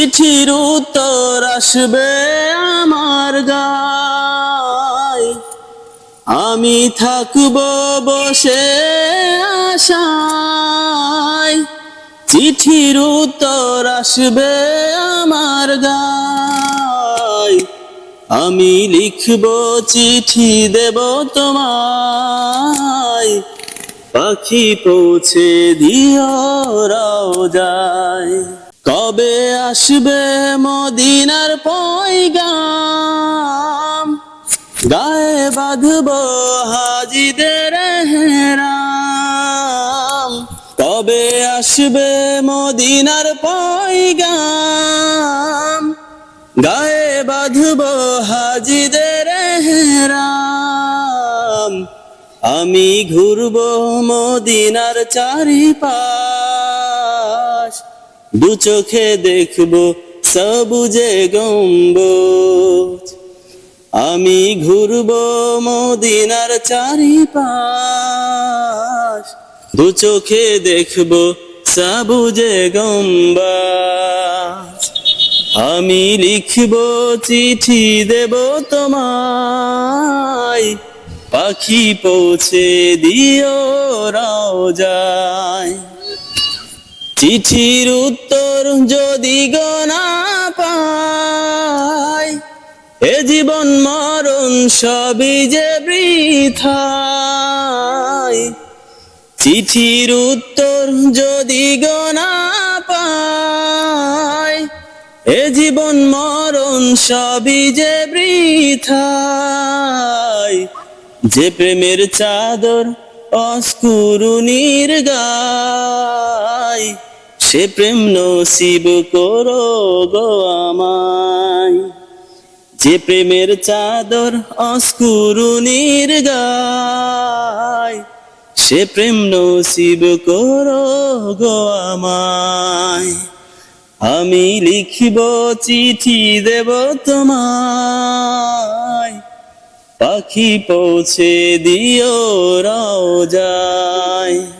চিঠির উত্তর আসবে আমার আমি থাকব বসে আশায়। চিঠির উত্তর আসবে আমার আমি লিখব চিঠি দেব তোমায়। পাখি পৌঁছে দিও যায় কবে আসবে মদিনার পয়গাম? গায়ে বাঁধব হাজিদের হেরাম। কবে আসবে মদিনার পয়গাম? গায়ে বাঁধব হাজিদের হেরাম। আমি ঘুরব মদিনার চারিপাশ। দু চোখে দেখব সবুজে গম্বুজ। আমি ঘুরব মদিনার চারিপাশ। দু চোখে দেখব সবুজে গম্বাজ। আমি লিখব চিঠি দেব তোমায়। পাখি পৌঁছে দিও রাও যায় চিঠির উত্তর যদি গোনা পায় এ জীবন মরণ সবই যে বৃথায় চিঠির উত্তর যদি গোনা পায় এ জীবন মরণ সবই যে বৃথায় যে প্রেমের চাদর অস্কুরুনির গায় সে প্রেম নসিব করো গো আমায়। যে প্রেমের চাদর অস্কুরুনির গায় সে প্রেম নসিব করো গো আমায়। আমি লিখিব চিঠি দেব তোমায়, পাখি পৌঁছে দিও যায়